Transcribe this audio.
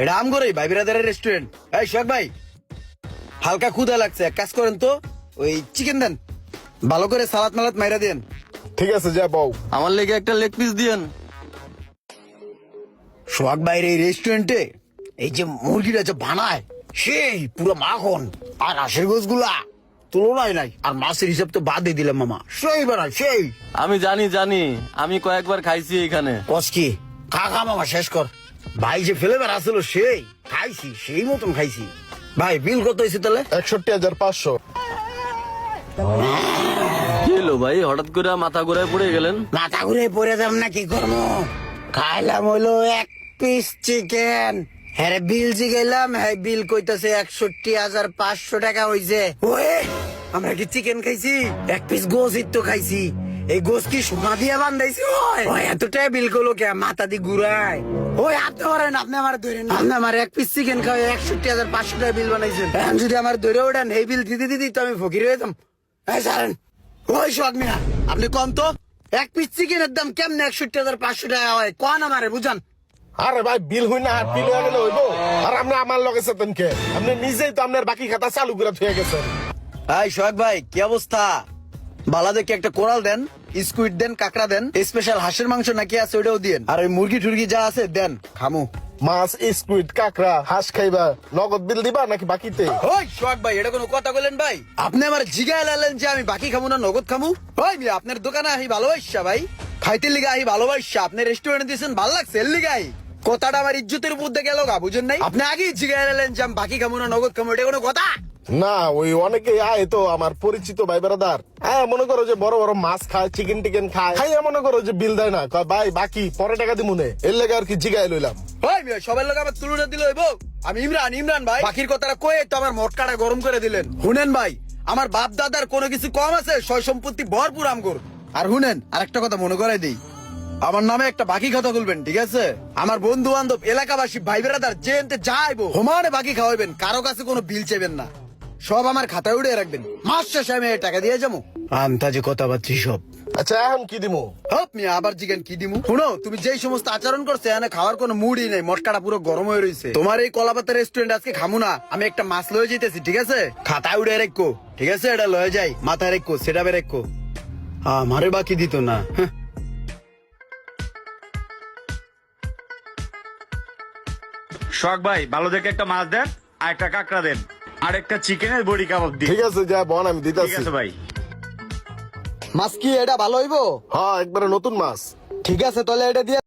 এটা আমগরই ভাই বিরাদারের রেস্টুরেন্ট এই সোহাগ ভাই হালকা ক্ষুদা লাগছে এক কাজ করেন তো ওই চিকেন দেন। ভালো করে সালাদ মালাদ মাইরা দেন। ঠিক আছে যা বউ আমার লেগে একটা লেগ পিস দিয়েন। সোহাগ ভাইয়ের এই রেস্টুরেন্টে এই যে মুরগিটা যে বানায় সেই পুরো মাখন আর হাঁসের গোছগুলা তুলনায় নাই আর মাছের হিসাব তো বাদই দিলাম মামা। সেই বানায় সেই। আমি জানি জানি আমি কয়েকবার খাইছি এখানে কসকি খা খা মামা শেষ কর। ভাই যে ফেলে বেড়াছিল সেই খাইছি সেই মতন খাইছি। ভাই বিল কত হয়েছে তাহলে? একষট্টি হাজার পাঁচশো। কি ভাই? হঠাৎ করে মাথা ঘুরে পড়ে গেলেন? মাথা ঘুরে পড়ে যাম না কি করব? খাইলাম হইল এক পিস চিকেন হ্যাঁ বিল জিগাইলাম হ্যাঁ বিল কইতাছে একষট্টি হাজার পাঁচশো টাকা হইছে। ওয়ে আমরা কি চিকেন খাইছি? এক পিস গোস তো খাইছি। এই গোস কি সোনা দিয়ে বান্ধাইছি ওই। ওই এতটাই বিল করল কে? মাথা দি ঘুরায়। ওই আপনি করেন আপনি আমার ধরেন। আপনি আমার এক পিস চিকেন খাওয়া একষট্টি হাজার পাঁচশো টাকা বিল বানাইছেন। এখন যদি আমার ধরে ওঠেন এই বিল দিতে দিতে তো আমি ফকির হয়ে যেতাম এই সারেন ওই সোহাগ মিয়া আপনি কম তো? এক পিস চিকেনের দাম কেমনে একষট্টি হাজার পাঁচশো টাকা হয়? কন আমারে বুঝান? আরে ভাই বিল হই না আর বিল হয়ে গেলে হইব? আর আপনি আমার লগে কে? আপনি নিজেই তো আপনার বাকি খাতা চালু করে থুয়ে গেছেন। এই সোহাগ ভাই কি অবস্থা? বালা দেখে একটা কোরাল দেন স্কুইড দেন কাকড়া দেন স্পেশাল হাঁসের মাংস নাকি আছে ওটাও দিন। আর ওই মুরগি টুরগি যা আছে দেন খামু। মাছ স্কুইড কাঁকড়া হাঁস খাইবা নগদ বিল দিবা নাকি বাকিতে? ওই সোহাগ ভাই এটা কোনো কথা বলেন ভাই? আপনি আমার জিগায় লালেন যে আমি বাকি খামু না নগদ খামু? ওই মিয়া আপনার দোকানে আহি ভালোবাসা ভাই। খাইতে লিগা আহি ভালোবাসা আপনি রেস্টুরেন্টে দিয়েছেন ভালো লাগছে এর লিগাই কথাটা আমার ইজ্জতের উপর দিয়ে গেল গা বুঝেন নাই? আপনি আগেই জিগায় লালেন যে আমি বাকি খামু না নগদ খামু এটা কোনো কথা? না, ওই অনেকে আয় তো, আমার পরিচিত ভাই বেড়াদার হ্যাঁ মনে করো যে বড় বড় মাছ খায় চিকেন টিকেন খায়। খাইয়া মনে করো যে বিল দেয় না ভাই, বাকি পরে টাকা দিমুনে এর লেগে আর কি জিগাই লইলাম। মিয়া সবার লোক আমার তুলনা দিল হইব। আমি ইমরান ইমরান ভাই। বাকির কথাটা কয়ে তো আমার মটকাটা গরম করে দিলেন। শুনেন ভাই, আমার বাপ দাদার কোনো কিছু কম আছে? সয় সম্পত্তি ভরপুর আমগর। আর শুনেন, আরেকটা কথা মনে করাই দিই। আমার নামে একটা বাকি কথা বলবেন ঠিক আছে? আমার বন্ধু বান্ধব এলাকাবাসী, ভাই বেড়াদার যে এনতে যাইবো হোমানে বাকি খাওয়াবেন কারও কাছে কোনো বিল চেবেন না। সব আমার খাতায় উড়ে রাখবেন। মাস শেষে আমি টাকা দিয়ে যাব। আন্তাজে কথা পাচ্ছি সব। আচ্ছা এখন কি দিমু? হপ মিয়া আবার কি দিমু? শুনো তুমি যেই সমস্ত আচরণ করছ এখানে খাওয়ার কোনো মুডই নেই মটকাটা পুরো গরম হয়ে রয়েছে তোমার এই কলাপাতা রেস্টুরেন্ট আজকে খামু না আমি একটা মাছ লয়ে যেতেছি ঠিক আছে? খাতায় উড়ে রেখো ঠিক আছে? এটা লয়ে যাই মাথায় রেখো সেটা বে রেখো। আমারে বাকি দিত না। হ্যাঁ। শখ ভাই ভালো দেখে একটা মাছ দেন আর একটা কাঁকড়া দেন। আর একটা চিকেনের বড়ি কাবাব দিন ঠিক আছে যা বন আমি ঠিক দিতেছি আছে ভাই। মাছ কি এটা ভালো হইবো? হ্যাঁ একবারে নতুন মাছ। ঠিক আছে তাহলে এটা দিয়ে